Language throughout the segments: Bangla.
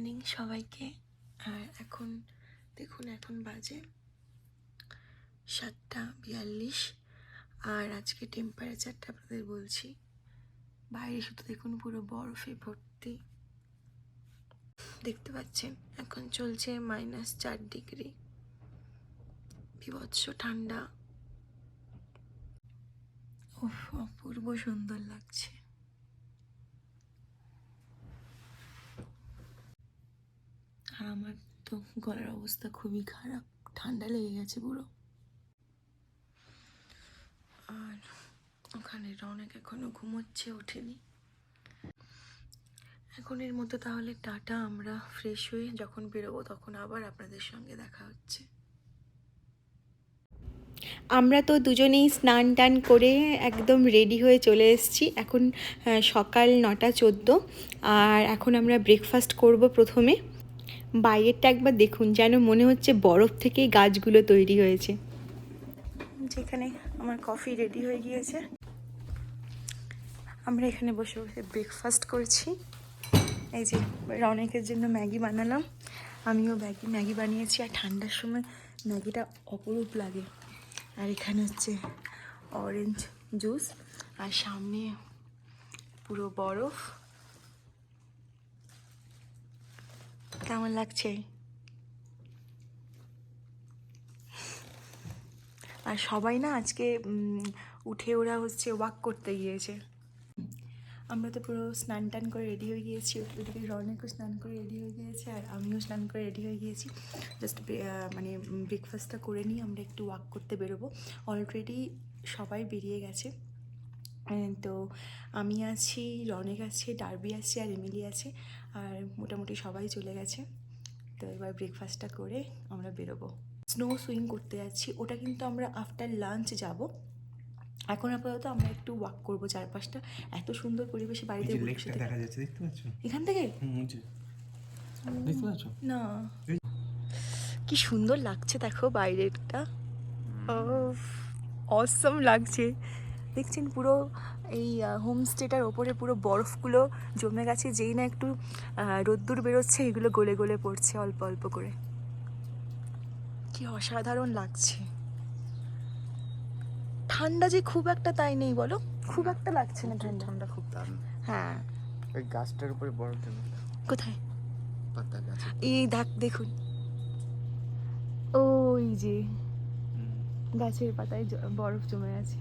মর্নিং সবাইকে। আর এখন, দেখুন, এখন বাজে সাতটা বিয়াল্লিশ। আর আজকে টেম্পারেচারটা আপনাদের বলছি, বাইরে শুধু দেখুন পুরো বরফে ভর্তি। দেখতে পাচ্ছেন, এখন চলছে মাইনাস চার ডিগ্রি বিভৎস ঠান্ডা। অপূর্ব সুন্দর লাগছে। আমার তো গলার অবস্থা খুবই খারাপ। ঠান্ডা লেগে গেছে পুরো। আর ওখানে রৌনক এখনও ঘুমোচ্ছে, ওঠেনি। এখন এর মধ্যে তাহলে টাটা, আমরা ফ্রেশ হয়ে যখন বেরোবো তখন আবার আপনাদের সঙ্গে দেখা হচ্ছে। আমরা তো দুজনেই স্নান টান করে একদম রেডি হয়ে চলে এসেছি। এখন সকাল নটা চোদ্দ, আর এখন আমরা ব্রেকফাস্ট করব প্রথমে। বাইরেরটা একবার দেখুন, যেন মনে হচ্ছে বরফ থেকেই গাছগুলো তৈরি হয়েছে। যেখানে আমার কফি রেডি হয়ে গিয়েছে। আমরা এখানে বসে বসে ব্রেকফাস্ট করছি। এই যে রনেকের জন্য ম্যাগি বানালাম। আমিও ম্যাগি ম্যাগি বানিয়েছি। আর ঠান্ডার সময় ম্যাগিটা অপরূপ লাগে। আর এখানে হচ্ছে অরেঞ্জ জুস আর সামনে পুরো বরফ। কেমন লাগছে? আর সবাই না আজকে উঠে ওরা হচ্ছে ওয়াক করতে গিয়েছে। আমরা তো পুরো স্নান টান করে রেডি হয়ে গিয়েছি ওদিকে রনেকও স্নান করে রেডি হয়ে গিয়েছে, আর আমিও স্নান করে রেডি হয়ে গিয়েছি। জাস্ট মানে ব্রেকফাস্টটা করে নিই আমরা একটু ওয়াক করতে বেরোবো। অলরেডি সবাই বেরিয়ে গেছে। তো আমি আছি রনেক আছে ডার্বি আছে আর এমিলি আছে। আর মোটামুটি সবাই চলে গেছে। তো এবার ব্রেকফাস্টটা করে আমরা বেরোবো। স্নো সুইং করতে যাচ্ছি। ওটা কিন্তু আমরা আফটার লাঞ্চ যাব। এখন আপাতত আমরা একটু ওয়াক করব চারপাশটা। এত সুন্দর পরিবেশে বাড়িতে দেখা যাচ্ছে দেখতে পাচ্ছ? এখান থেকে? দেখতে পাচ্ছ? না। কি সুন্দর লাগছে দেখো বাইরেটা অসম লাগছে। দেখছেন পুরো এই হোমস্টেটার ওপরে পুরো বরফগুলো জমে গেছে যেই না একটু রোদ্দুর বেরোচ্ছে এগুলো গলে গলে পড়ছে অল্প অল্প করে। কি অসাধারণ লাগছে। ঠান্ডা যে খুব একটা তাই নেই বলো? খুব একটা লাগছে না ঠান্ডা। ঠান্ডা খুব দারুণ। হ্যাঁ। ওই গাছটার উপরে বরফ জমে কোথায়? পাতা গাছ। এই দেখ দেখুন। ওই যে গাছের পাতায় বরফ জমে আছে।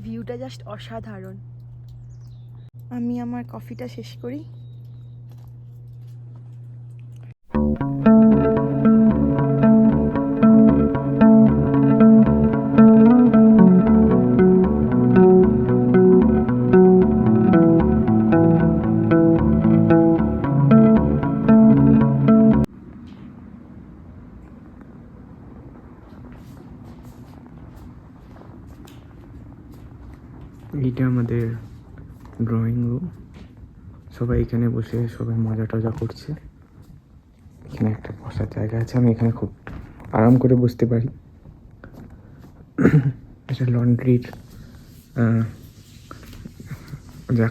ভিউটা জাস্ট অসাধারণ। আমি আমার কফিটা শেষ করি। সবাই এখানে বসে সবাই মজা টজা করছে। এখানে একটা বসার জায়গা আছে, আমি এখানে খুব আরাম করে বসতে পারি। এটা লন্ড্রির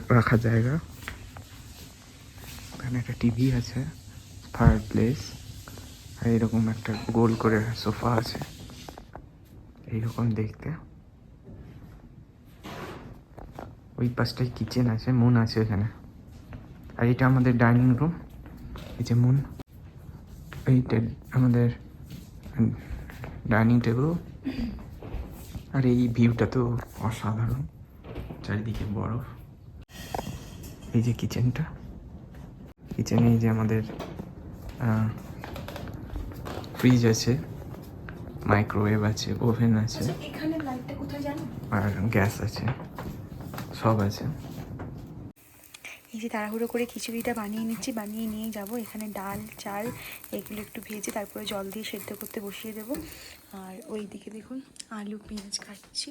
রাখার জায়গা। এখানে একটা টিভি আছে ফায়ার প্লেস আর এরকম একটা গোল করে সোফা আছে। এইরকম দেখতে। ওই পাশটায় কিচেন আছে মন আছে এখানে। আর এটা আমাদের ডাইনিং রুম এই যে মুন। এইটা আমাদের ডাইনিং টেবিল। আর এই ভিউটা তো অসাধারণ চারিদিকে বরফ। এই যে কিচেনটা। কিচেনে এই যে আমাদের ফ্রিজ আছে মাইক্রোওয়েভ আছে ওভেন আছে। জানো? আর গ্যাস আছে সব আছে। যে তাড়াহুড়ো করে খিচুড়িটা বানিয়ে নিচ্ছি বানিয়ে নিয়ে যাব। এখানে ডাল চাল এগুলো একটু ভেজে তারপরে জল দিয়ে সেদ্ধ করতে বসিয়ে দেব। আর ওই দিকে দেখুন আলু পেঁয়াজ কাটছি।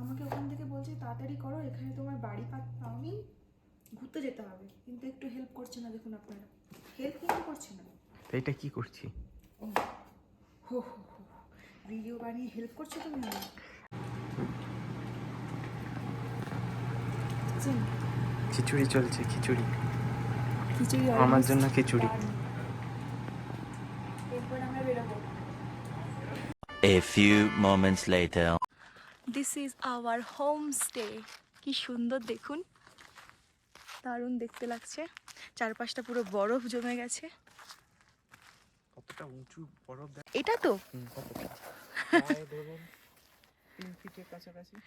আমাকে ওখান থেকে বলছে তাড়াতাড়ি করো এখানে তোমার বাড়ি পাওনি ঘুরতে যেতে হবে কিন্তু একটু হেল্প করছে না দেখুন আপনারা। হেল্প কিন্তু করছে না। এটা কি করছি? ও হো হো হো ভিডিও বানিয়ে হেল্প করছ তুমি বুঝছেন? খিচুড়ি চলছে খিচুড়ি। খিচুড়ি আমার জন্য khichuri. A few moments later. This is our homestay কি সুন্দর দেখুন। দারুণ দেখতে লাগছে। চারপাশটা পুরো বরফ জমে গেছে। কতটা উঁচু বরফ এটা তো?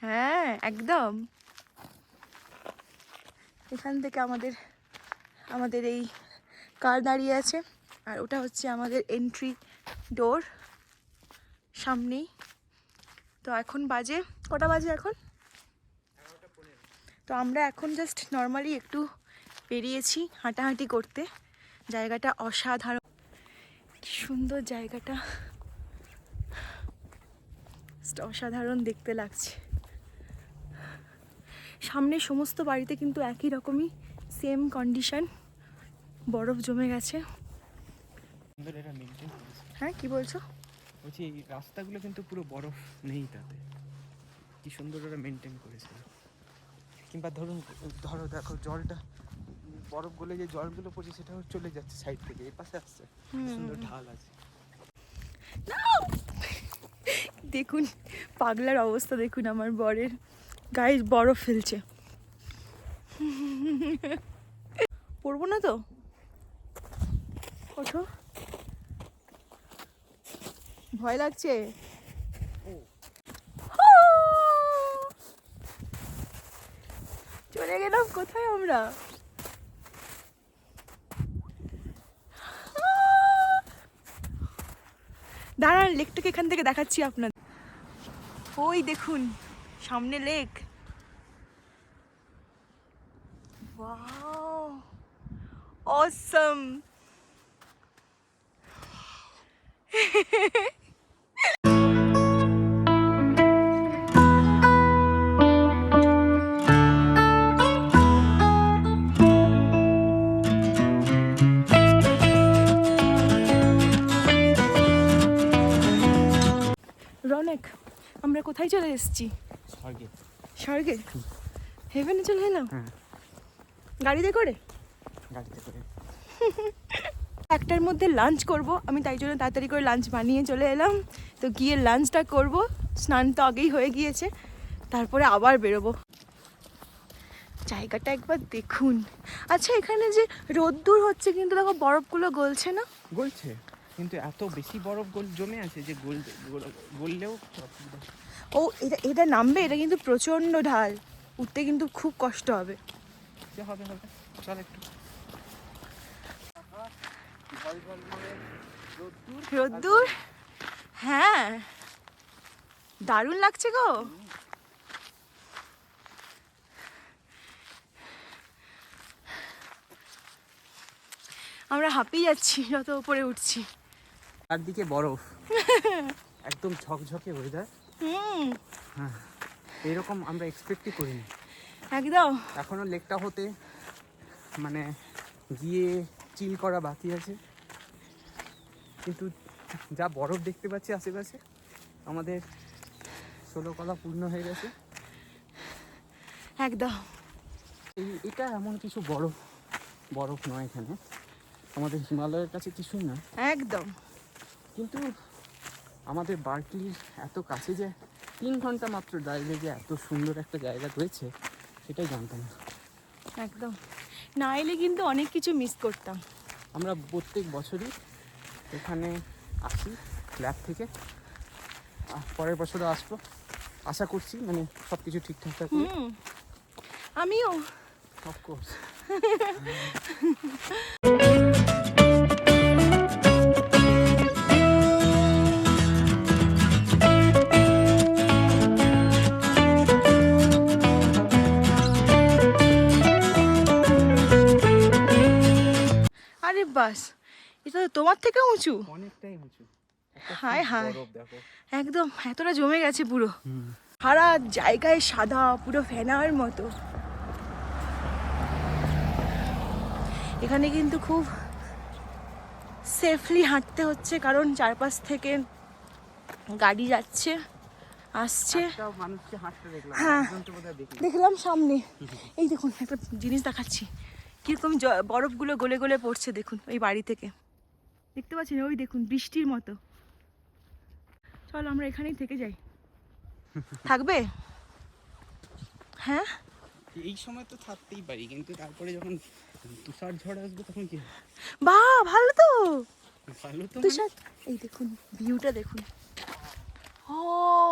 হ্যাঁ একদম। এখান থেকে আমাদের আমাদের এই কার দাঁড়িয়ে আছে। আর ওটা হচ্ছে আমাদের এন্ট্রি ডোর সামনেই। তো এখন বাজে, কটা বাজে এখন? তো আমরা এখন জাস্ট নর্মালি একটু বেরিয়েছি হাঁটাহাঁটি করতে। জায়গাটা অসাধারণ। কি সুন্দর জায়গাটা। অসাধারণ দেখতে লাগছে। সামনে সমস্ত বাড়িতে কিন্তু একই রকমই সেম কন্ডিশন বরফ জমে গেছে। হ্যাঁ কি বলছো? বলছি এই রাস্তাগুলো কিন্তু পুরো বরফ নেই তাতে। কি সুন্দর ওরা মেনটেন করেছে। কিংবা ধরুন ধরো দেখো জলটা বরফ গলে যে জলগুলো পড়ছে সেটাও চলে যাচ্ছে সাইড থেকে এই পাশে আসছে। সুন্দর ঢাল আছে। দেখুন পাগলার অবস্থা দেখুন আমার বরের। গায়ে বরফ ফেলছে। পড়ব না তো? ওঠো। ভয় লাগছে? চলে গেলাম, কোথায় আমরা? দাঁড়ান, লেকটাকে এখান থেকে দেখাচ্ছি আপনার ওই দেখুন। সামনে লেক। অসম। রনেক আমরা কোথায় চলে এসেছি? স্বর্গে। স্বর্গে? হেভেনে চলে এলাম? হ্যাঁ। গাড়িতে করে? গাড়িতে করে। একটার মধ্যে লাঞ্চ করব। আমি তাই জন্য তাড়াতাড়ি করে লাঞ্চ বানিয়ে চলে এলাম। তো গিয়ে লাঞ্চটা করব। স্নান তো আগেই হয়ে গিয়েছে। তারপরে আবার বেরোবো। জায়গাটা একবার দেখুন। আচ্ছা এখানে যে রোদ্দুর হচ্ছে কিন্তু দেখো বরফগুলো গলছে না? গলছে। কিন্তু এত বেশি বরফ গোল জমে আছে যে গোল গোল- গললেও ও এটা এটা নামবে? এটা কিন্তু প্রচণ্ড ঢাল। উঠতে কিন্তু খুব কষ্ট হবে। হবে হবে। চল একটু। রোদ্দুর? হ্যাঁ। দারুণ লাগছে গো। আমরা হাঁপিয়ে যাচ্ছি যত উপরে উঠছি। চারদিকে বরফ। একদম ঝকঝকে ওয়েদার হুম। এরকম আমরা এক্সপেক্টই করিনি। একদম। এখনও লেকটা হতে মানে গিয়ে চিল করা বাকি আছে। কিন্তু যা বরফ দেখতে পাচ্ছি আশেপাশে আমাদের ষোলো কলা পূর্ণ হয়ে গেছে। একদম। এই এটা এমন কিছু বরফ বরফ নয় এখানে। আমাদের হিমালয়ের কাছে কিছুই না। একদম। কিন্তু আমাদের বার্কলির এত কাছে যে তিন ঘণ্টা মাত্র ড্রাইভে যে এত সুন্দর একটা জায়গা রয়েছে সেটাই জানতাম না। একদম। না এলে কিন্তু অনেক কিছু মিস করতাম। আমরা প্রত্যেক বছরই এখানে আসি ল্যাব থেকে। পরের বছরও আসব। আশা করছি মানে সব কিছু ঠিকঠাক থাকবে। আমিও। অফকোর্স বাস। এটা তো তোমার থেকে উঁচু। অনেকটাই উঁচু। হায় হায়। একদম এতটা জমে গেছে পুরো। সারা জায়গায় সাদা পুরো ফেনার মতো। এখানে কিন্তু খুব সেফলি হাঁটতে হচ্ছে কারণ চারপাশ থেকে গাড়ি যাচ্ছে আসছে। হ্যাঁ। দেখলাম সামনে। এই দেখুন একটা জিনিস দেখাচ্ছি। কীরকম জ- বরফগুলো গলে গলে পড়ছে দেখুন ওই বাড়ি থেকে। দেখতে পাচ্ছেন ওই দেখুন বৃষ্টির মতো। চল আমরা এখানেই থেকে যাই। থাকবে? হ্যাঁ? এই সময় তো থাকতেই পারি কিন্তু তারপরে যখন তুষার ঝড় আসবে তখন কি? বা ভালো তো। ভালো তো মানে? তুষার এই দেখুন ভিউটা দেখুন। Oh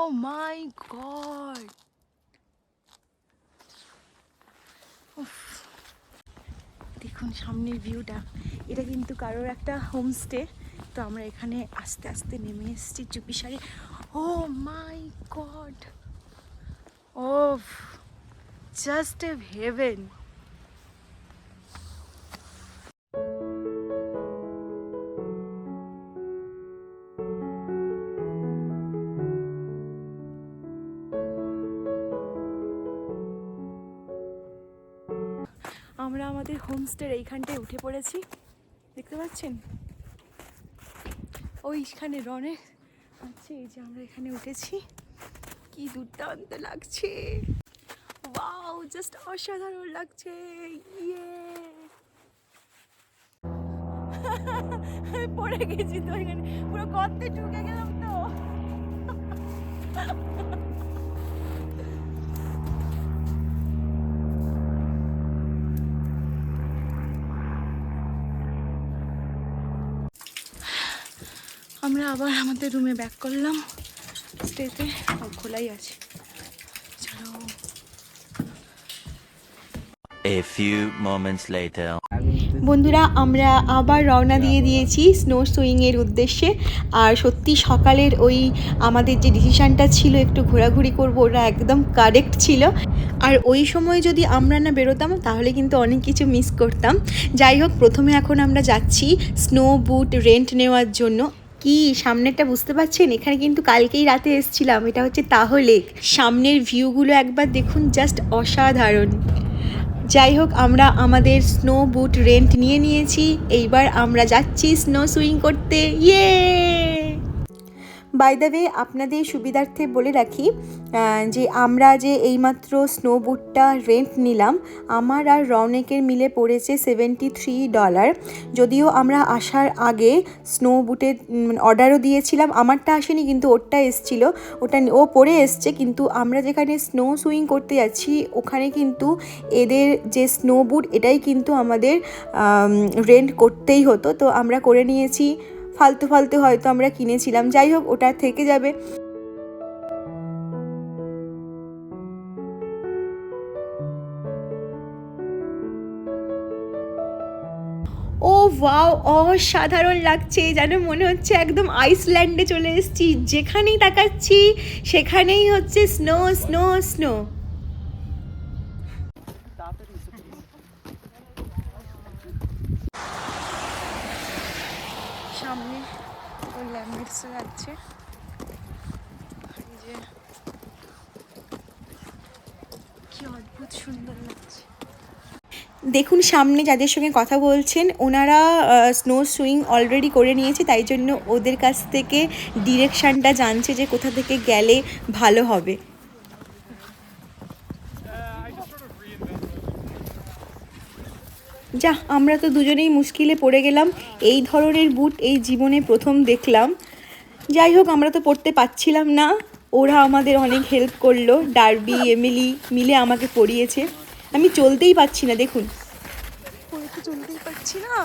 my God. দেখুন, সামনের ভিউটা এটা কিন্তু কারোর একটা হোমস্টে তো আমরা এখানে আস্তে আস্তে নেমে এসেছি চুপিসারে ও my God! Oh just a heaven আমরা আমাদের হোমস্টের এইখানটায় উঠে পড়েছি। দেখতে পাচ্ছেন? ওইখানে রনে আছে এই যে আমরা এখানে উঠেছি। কি দুর্দান্ত লাগছে। ওয়াও জাস্ট অসাধারণ লাগছে। ইয়ে। পড়ে গেছি তো এখানে। পুরো গর্তে ঢুকে গেলাম তো। আমরা আবার আমাদের রুমে ব্যাক করলাম। স্টেতে খোলাই আছে। চলো। A few moments later. বন্ধুরা আমরা আবার রওনা দিয়ে দিয়েছি স্নো সুইংয়ের উদ্দেশ্যে। আর সত্যি সকালের ওই আমাদের যে ডিসিশানটা ছিল একটু ঘোরাঘুরি করব ওরা একদম কারেক্ট ছিল। আর ওই সময় যদি আমরা না বেরোতাম তাহলে কিন্তু অনেক কিছু মিস করতাম। যাই হোক প্রথমে এখন আমরা যাচ্ছি স্নো বুট রেন্ট নেওয়ার জন্য। কি? সামনেরটা বুঝতে পারছেন? এখানে কিন্তু কালকেই রাতে এসেছিলাম। এটা হচ্ছে তাহলে সামনের ভিউগুলো একবার দেখুন, জাস্ট অসাধারণ। যাই হোক, আমরা আমাদের স্নো বুট রেন্ট নিয়ে নিয়েছি। এইবার আমরা যাচ্ছি স্নো সুইং করতে। ইয়ে! বাই দ্য ওয়ে আপনাদের সুবিধার্থে বলে রাখি যে আমরা যে এইমাত্র স্নো বুটটা রেন্ট নিলাম, আমার আর রনেকের মিলে পড়েছে সেভেন্টি থ্রি ডলার যদিও আমরা আসার আগে স্নো বুটের অর্ডারও দিয়েছিলাম, আমারটা আসেনি, কিন্তু ওরটা এসছিল। ওটা ও পরে এসছে, কিন্তু আমরা যেখানে স্নো সুইং করতে যাচ্ছি, ওখানে কিন্তু এদের যে স্নো বুট এটাই কিন্তু আমাদের রেন্ট করতেই হতো। তো আমরা করে নিয়েছি ফালতু ফালতু হয়তো আমরা কিনেছিলাম, যাই হোক ওটা থেকে যাবে। ও ওয়াও, অসাধারণ লাগছে, যেন মনে হচ্ছে একদম আইসল্যান্ডে চলে এসেছি। যেখানেই তাকাচ্ছি, সেখানেই হচ্ছে স্নো স্নো স্নো সামনে ল্যান্ডমার্কসে যাচ্ছে। যে কি অদ্ভুত সুন্দর লাগছে। দেখুন, সামনে যাদের সঙ্গে কথা বলছেন, ওনারা স্নো সুইং অলরেডি করে নিয়েছে, তাই জন্য ওদের কাছ থেকে ডিরেকশানটা জানছে যে কোথা থেকে গেলে ভালো হবে। যা, আমরা তো দুজনেই মুশকিলে পড়ে গেলাম। এই ধরনের বুট এই জীবনে প্রথম দেখলাম। যাই হোক আমরা তো পড়তে পারছিলাম না। ওরা আমাদের অনেক হেল্প করল। ডার্বি এমিলি মিলে আমাকে পড়িয়েছে। আমি চলতেই পারছি না দেখুন। চলতেই পারছি না।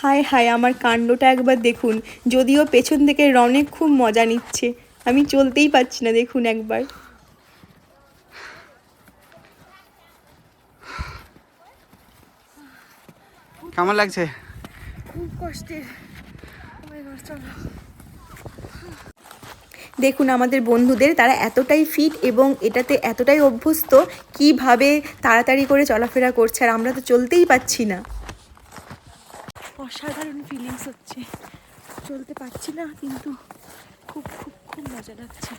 হায় হায় আমার কাণ্ডটা একবার দেখুন। যদিও পেছন থেকে রনেক খুব মজা নিচ্ছে। আমি চলতেই পারছি না দেখুন একবার। কেমন লাগছে? খুব কষ্টের। দেখুন, আমাদের বন্ধুদের তারা এতটাই ফিট এবং এটাতে এতটাই অভ্যস্ত কীভাবে তাড়াতাড়ি করে চলাফেরা করছে আর আমরা তো চলতেই পাচ্ছি না। অসাধারণ ফিলিংস হচ্ছে। চলতে পারছি না, কিন্তু খুব খুব খুব মজা লাগছে।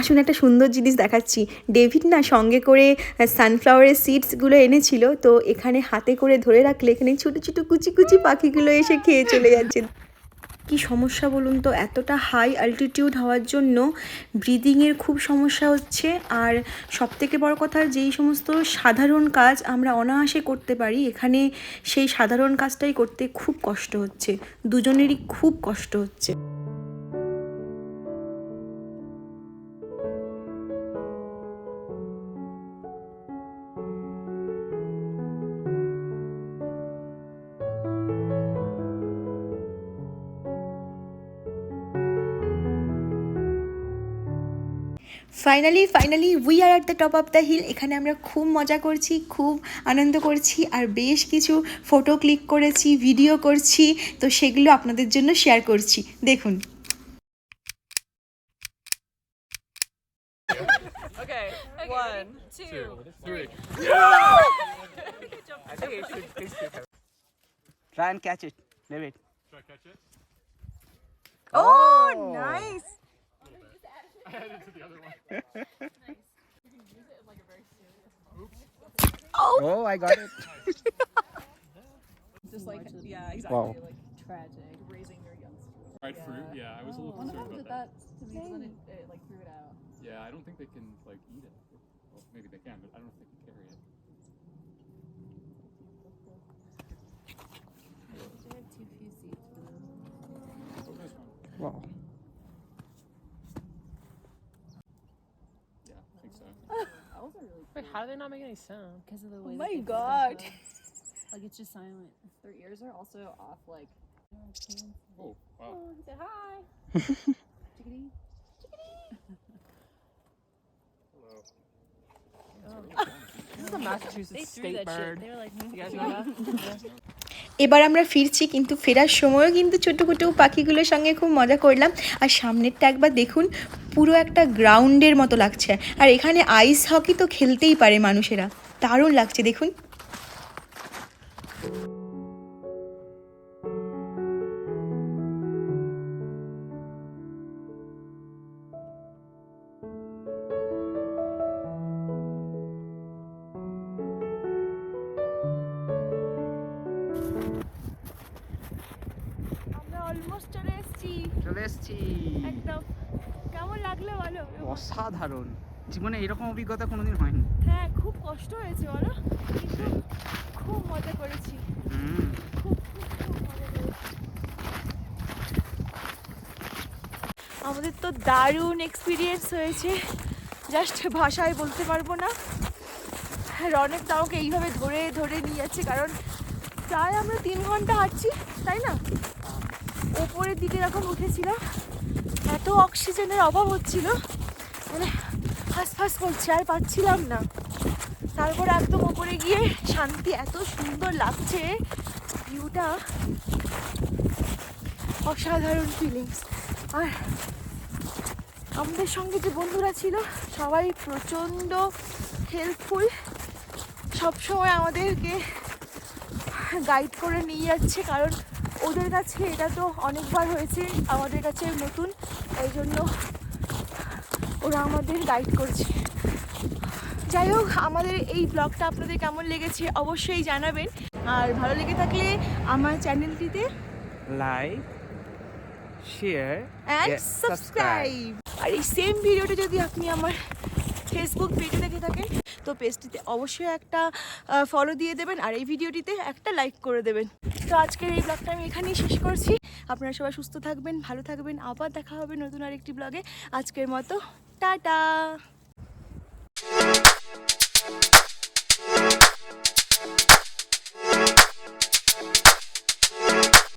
আসুন একটা সুন্দর জিনিস দেখাচ্ছি। ডেভিড না সঙ্গে করে সানফ্লাওয়ারের সিডসগুলো এনেছিল, তো এখানে হাতে করে ধরে রাখলে এখানে ছোটো ছোটো, কুচি কুচি পাখিগুলো এসে খেয়ে চলে যাচ্ছে। কি সমস্যা বলুন তো? এতটা হাই অ্যালটিটিউড হওয়ার জন্য ব্রিদিংয়ের খুব সমস্যা হচ্ছে। আর সবথেকে বড় কথা, যেই সমস্ত সাধারণ কাজ আমরা অনায়াসে করতে পারি, এখানে সেই সাধারণ কাজটাই করতে খুব কষ্ট হচ্ছে। দুজনেরই খুব কষ্ট হচ্ছে। Finally finally we are at the top of the hill এখানে আমরা খুব মজা করছি খুব আনন্দ করছি আর বেশ কিছু ফটো ক্লিক করেছি ভিডিও করছি। তো সেগুলো আপনাদের জন্য শেয়ার করছি। দেখুন। Try and catch it. David. Oh, nice. Oh, I got it. Just like, yeah, exactly. Wow. Like tragic, raising your youngsters. Dried fruit, yeah, I was a little Well, concerned how about did that. that to me when it, it like threw it out? Yeah, I don't think they can like eat it. Well, maybe they can, but I don't know if they can carry it. They have too few seats for them. Oh, this one. Wow. Yeah, I think so. That was a really Wait, how do they not make any sound? because of the Oh my that they put God. Like it's just silent. Their ears are also off. Like. Oh, wow. Oh, he said hi. Chickadee. chickadee This is a Massachusetts They threw state that bird. shit. They were like, "Hmm, You guys know that? এবার আমরা ফিরছি কিন্তু ফেরার সময়ও কিন্তু ছোটো ছোটো পাখিগুলোর সঙ্গে খুব মজা করলাম। আর সামনেরটা একবার দেখুন, পুরো একটা গ্রাউন্ডের মতো লাগছে। আর এখানে আইস হকি তো খেলতেই পারে মানুষেরা। দারুণ লাগছে, দেখুন। চলে এসছি। একদম। কেমন লাগল বলো? অসাধারণ। জীবনে এরকম অভিজ্ঞতা কোনোদিন হয়নি। হ্যাঁ খুব কষ্ট হয়েছে বলো। কিন্তু খুব মজা করেছি। খুব আমাদের তো দারুণ এক্সপিরিয়েন্স হয়েছে। জাস্ট ভাষায় বলতে পারব না। রনেক তো আমাকে এইভাবে ধরে ধরে নিয়ে যাচ্ছে। কারণ প্রায় আমরা তিন ঘণ্টা হাঁটছি তাই না? দিকে যখন উঠেছিলাম এত অক্সিজেনের অভাব হচ্ছিল। মানে ফাঁস ফাঁস করছে, আর পাচ্ছিলাম না। তারপর একদম ওপরে গিয়ে শান্তি এত সুন্দর লাগছে, ভিউটা। অসাধারণ ফিলিংস আর আমাদের সঙ্গে যে বন্ধুরা ছিল, সবাই প্রচণ্ড হেল্পফুল সবসময় আমাদেরকে গাইড করে নিয়ে যাচ্ছে, কারণ ওদের কাছে এটা তো অনেকবার হয়েছে আমাদের কাছে নতুন এই জন্য ওরা আমাদের গাইড করছে। যাই হোক আমাদের এই ব্লগটা আপনাদের কেমন লেগেছে অবশ্যই জানাবেন। আর ভালো লেগে থাকলে আমার চ্যানেলটিতে লাইক শেয়ার অ্যান্ড সাবস্ক্রাইব আর এই সেম ভিডিওটা যদি আপনি আমার ফেসবুক পেজে দেখে থাকেন তো পেজটিতে অবশ্যই একটা ফলো দিয়ে দেবেন আর এই ভিডিওটিতে একটা লাইক করে দেবেন। তো আজকের এই ব্লগটা আমি এখানেই শেষ করছি। আপনারা সবাই সুস্থ থাকবেন, ভালো থাকবেন। আবার দেখা হবে নতুন আরেকটি ব্লগে আজকের মতো, টাটা!